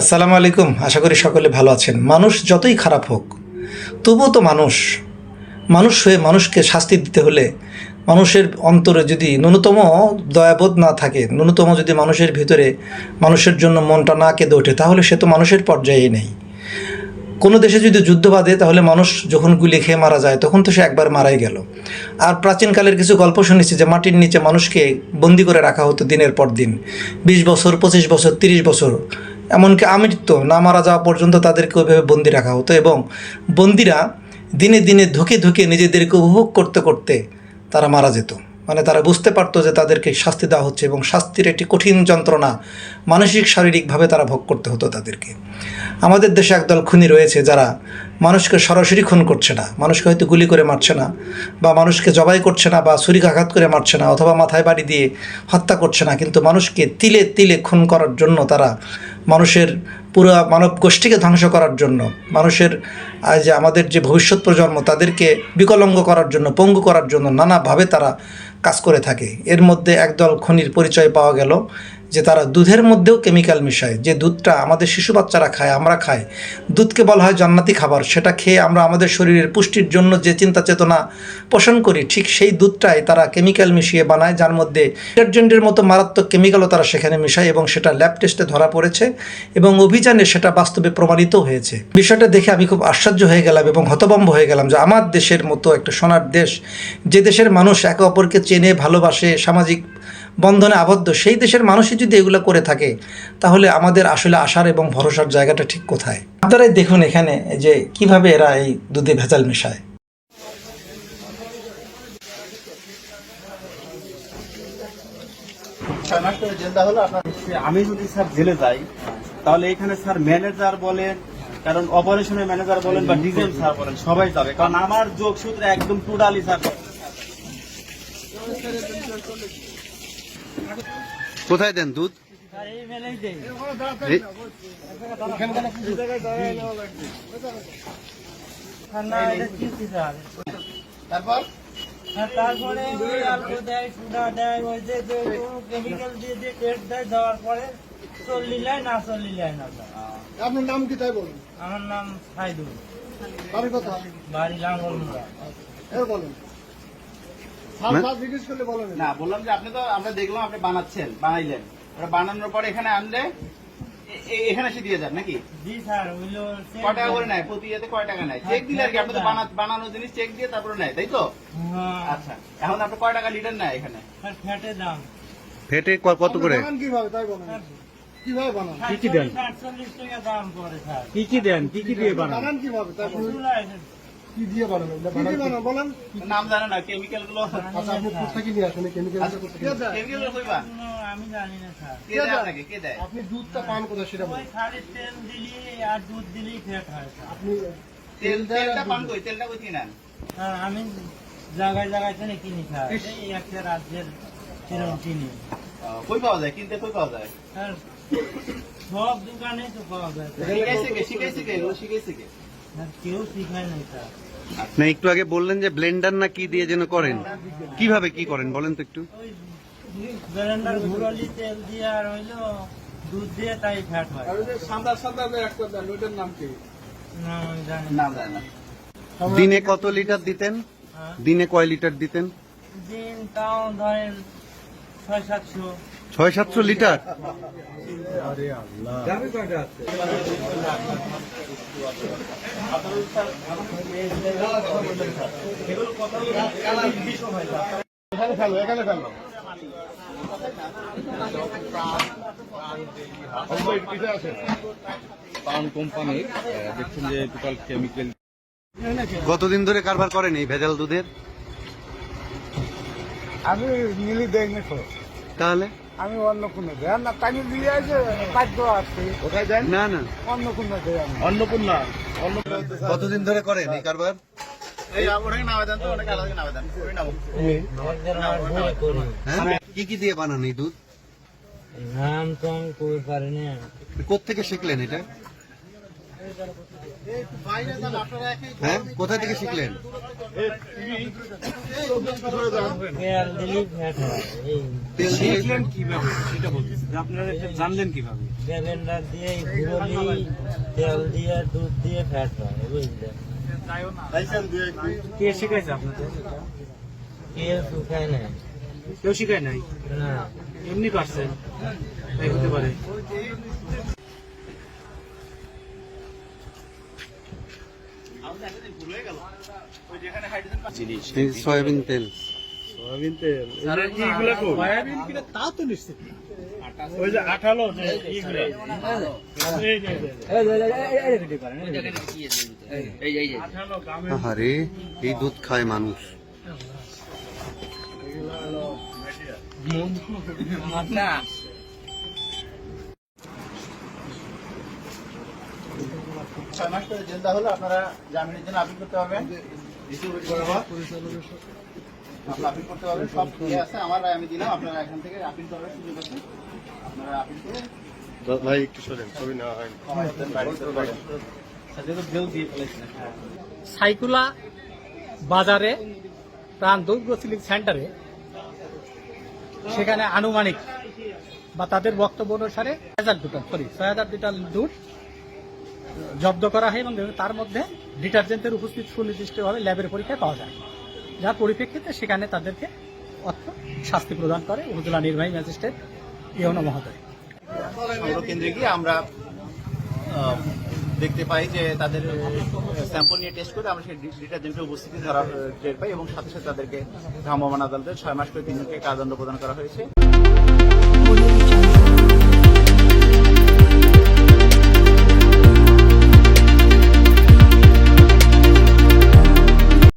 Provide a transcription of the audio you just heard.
আসসালামু আলাইকুম। আশা করি সকলে ভালো আছেন। মানুষ যতই খারাপ হোক, তবুও তো মানুষ। মানুষ হয়ে মানুষকে শাস্তি দিতে হলে মানুষের অন্তরে যদি ন্যূনতম দয়াবোধ না থাকে, ন্যূনতম যদি মানুষের ভিতরে মানুষের জন্য মনটা না কেঁদে ওঠে, তাহলে সে তো মানুষের পর্যায়ে নেই। কোনো দেশে যদি যুদ্ধ বাঁধে, তাহলে মানুষ যখন গুলি খেয়ে মারা যায়, তখন তো সে একবার মারাই গেল। আর প্রাচীনকালের কিছু গল্প শুনেছি যে মাটির নিচে মানুষকে বন্দি করে রাখা হতো দিনের পর দিন। বিশ বছর, পঁচিশ বছর, তিরিশ বছর এমনকি আমৃত্য না মারা যাওয়া পর্যন্ত তাদেরকে ওইভাবে বন্দি রাখা হতো এবং বন্দিরা দিনে দিনে ধুকে ধুকে নিজেদেরকে উপভোগ করতে করতে তারা মারা যেত। মানে তারা বুঝতে পারতো যে তাদেরকে শাস্তি দেওয়া হচ্ছে এবং শাস্তির একটি কঠিন যন্ত্রণা মানসিক, শারীরিকভাবে তারা ভোগ করতে হতো তাদেরকে। আমাদের দেশে একদল খুনি রয়েছে যারা মানুষকে সরাসরি খুন করছে না, মানুষকে হয়তো গুলি করে মারছে না বা মানুষকে জবাই করছে না বা ছুরিকাঘাত করে মারছে না অথবা মাথায় বাড়ি দিয়ে হত্যা করছে না, কিন্তু মানুষকে তিলে তিলে খুন করার জন্য তারা মানুষের পুরো মানব গোষ্ঠীকে ধ্বংস করার জন্য, মানুষের যে আমাদের যে ভবিষ্যৎ প্রজন্ম, তাদেরকে বিকলঙ্গ করার জন্য, পঙ্গু করার জন্য নানাভাবে তারা কাজ করে থাকে। এর মধ্যে একদল খনির পরিচয় পাওয়া গেল। যে তারা দুধের মধ্যেও কেমিক্যাল মিশায়, যে দুধটা আমাদের শিশু বাচ্চারা খায়, আমরা খাই। দুধকে বলা হয় জান্নাতি খাবার, সেটা খেয়ে আমরা আমাদের শরীরের পুষ্টির জন্য যে চিন্তা চেতনা পোষণ করি, ঠিক সেই দুধটাই তারা কেমিক্যাল মিশিয়ে বানায়, যার মধ্যে ডিটারজেন্টের মতো মারাত্মক কেমিক্যালও তারা সেখানে মিশায় এবং সেটা ল্যাব টেস্টে ধরা পড়েছে এবং অভিযানে সেটা বাস্তবে প্রমাণিত হয়েছে। বিষয়টা দেখে আমি খুব আশ্চর্য হয়ে গেলাম এবং হতভম্ব হয়ে গেলাম যে আমার দেশের মতো একটা সোনার দেশ, যে দেশের মানুষ একে অপরকে চেনে, ভালোবাসে, সামাজিক বন্ধনে আবদ্ধ। সেই দেশের মানুষই যদি এগুলো করে থাকে তাহলে আমাদের আসলে আশার এবং ভরসার জায়গাটা ঠিক কোথায়? আপনারাই দেখুন এখানে যে কীভাবে এরা এই দুধে ভেজাল মেশায়। আমি যদি স্যার জেলে যাই তাহলে এখানে স্যার ম্যানেজার বলেন কারণ অপারেশনের ম্যানেজার বলেন বা ডিজেল স্যার বলেন সবাই যাবে। কারণ আমার যোগ সূত্রে একদম টোটালি স্যার কোথায় দেন দুধ? তারপর? তারপরে অল্প দেয় সুদা দেয় ওই যে কেমিক্যাল দিয়ে দিয়ে টেস্ট দেয় দেওয়ার পরে চল্লি লাই না চল্লি লাই আপনার নাম কি তাই বলুন? আমার নাম সাইদুল। বাড়ির কথা বাড়ি লাঙ্গলমুড়া এ বলেন স্যার স্যার জিজ্ঞেস করলে বলেন না। বললাম যে আপনি তো আমরা দেখলাম আপনি বানাচ্ছেন বানাইলেন। বানানোর পরে এখানে আনলে এখানে এসে দিয়ে যান নাকি? জি স্যার ওইলো কয় টাকা করে নেয়? প্রতি ইয়েতে কয় টাকা নেয়? চেক দিলে আর কি আপনি তো বানানো জিনিস চেক দিয়ে তারপরে নেয় তাই তো? হ্যাঁ আচ্ছা এখন আপনি কয় টাকা লিটার নেয় এখানে? ফ্যাটে দাম। ফেটে কত করে? বানান কীভাবে? তাই বলেন। কীভাবে বানান? কি দেন? দাম কি কি দেন? কি কি দিয়ে বানান? বানান কীভাবে? তাই বলেন চুলায় কি দিয়ে বানান? কি দিয়ে বানান বলেন। নাম জানে না কেমিক্যালগুলো আচ্ছা আপনি কোথেকে নিয়ে আসেন কেমিক্যাল কেমিক্যাল কইবা আমি জানি না স্যার। কে দেয় আপনাকে? কে দেয়? আপনি দুধটা পান কোথায় সেটা বলেন। খালি তেল দিলি আর দুধ দিলি ফ্যাট হয় আপনি তেল তেলটা পান কই? তেলটা কই কিনেন? হ্যাঁ, আমি জায়গায় জায়গায় থেকে কিনি স্যার। এই একটা রাজ্যের কিরম কিনি। কই পাওয়া যায়? কিনতে কই পাওয়া যায়? স্যার সব দোকানে তো পাওয়া যায়। শিখাইছে কে? শিখাইছে কে? শিখাইছে কে? কেউ শিখায় নাই স্যার। না একটু আগে বললেন যে ব্লেন্ডার না কি দিয়ে যেন করেন? কীভাবে কি করেন? বলেন তো একটু। ব্লেন্ডার ঘুরলি তেল দিয়ে আর হইল দুধ দিয়ে তাই ফ্যাট হয়। সাদা সাদা একটা দেন ওইটার নাম কি? না আমি জানি না। নাম দিনে কত লিটার দিতেন? হ্যাঁ। দিনে কয় লিটার দিতেন? দিন তাও ধরেন ছয় সাতশো। ছয় সাতশো লিটার। এখানে ফেলো এখানে ফেলো পান কোম্পানির দেখছেন যে টোটাল কেমিক্যাল কতদিন ধরে কারবার করেন এই ভেজাল দুধের? আমি মিলি তো। তাহলে? আমি অন্য কোনো দেয় না পানি দিয়ে আছে খাদ্য আছে। কোথায় দেন? না না। অন্য কোনো দেয় অন্নপূর্ণা কতদিন ধরে করেন এই কারবার? করি হ্যাঁ? কি কি দিয়ে বানান এই দুধ? নাম তো আমি কই পারি কোথেকে শিখলেন এটা? হ্যাঁ কোথা থেকে শিখলেন? হয় শিখলেন কীভাবে? সেটা বলতেছি। যে আপনারা এটা জানলেন কীভাবে? দিয়ে ঘুরলি তেল দিয়ে দুধ দিয়ে ফ্যাট হয় বুঝলেন? কে শিখাইছে আপনাদের কেউ শুকায় না কেউ শিখায় নাই? না। এমনি পারছেন? তাই হতে পারে। এই সয়াবিন তেল সয়াবিন কিনা তা তো নিশ্চিত ওই যে আঠালো যে ইগুলো এই যে এই যে। আঠালো গামে আরে এই দুধ খায় মানুষ ছয় মাস করে জেলদা হলে আপনারা জামিনের জন্য আপিল করতে পারবেন। আপনারা আপিল করতে পারবেন সব ইয়ে আছে আমার রায় আমি দিলাম আপনারা এখান থেকে আপিল করার সুযোগ আছে। আপনারা আপিল করে ভাই একটু সরেন ছবি নেওয়া যেহেতু জেল দিয়ে ফেলেছেন। সাইকুলা বাজারে প্রাণ দুর্গ সিলিং সেন্টারে সেখানে আনুমানিক বা তাদের বক্তব্য অনুসারে হাজার দুটো সরি ছয় হাজার দুটা দুধ জব্দ করা হয় এবং তার মধ্যে ডিটারজেন্টের উপস্থিত সুনির্দিষ্টভাবে ল্যাবের পরীক্ষায় পাওয়া যায়। যার পরিপ্রেক্ষিতে সেখানে তাদেরকে অর্থ, শাস্তি প্রদান করে উপজেলা নির্বাহী ম্যাজিস্ট্রেট ইহন মহোদয়। কেন্দ্রে গিয়ে আমরা দেখতে পাই যে তাদের স্যাম্পল নিয়ে টেস্ট করে আমরা সেই ডিটারজেন্টের উপস্থিতি ধরা টের পাই এবং সাথে সাথে তাদেরকে ভ্রাম্যমাণ আদালতে ছয় মাস করে তিনজনকে কারাদণ্ড প্রদান করা হয়েছে।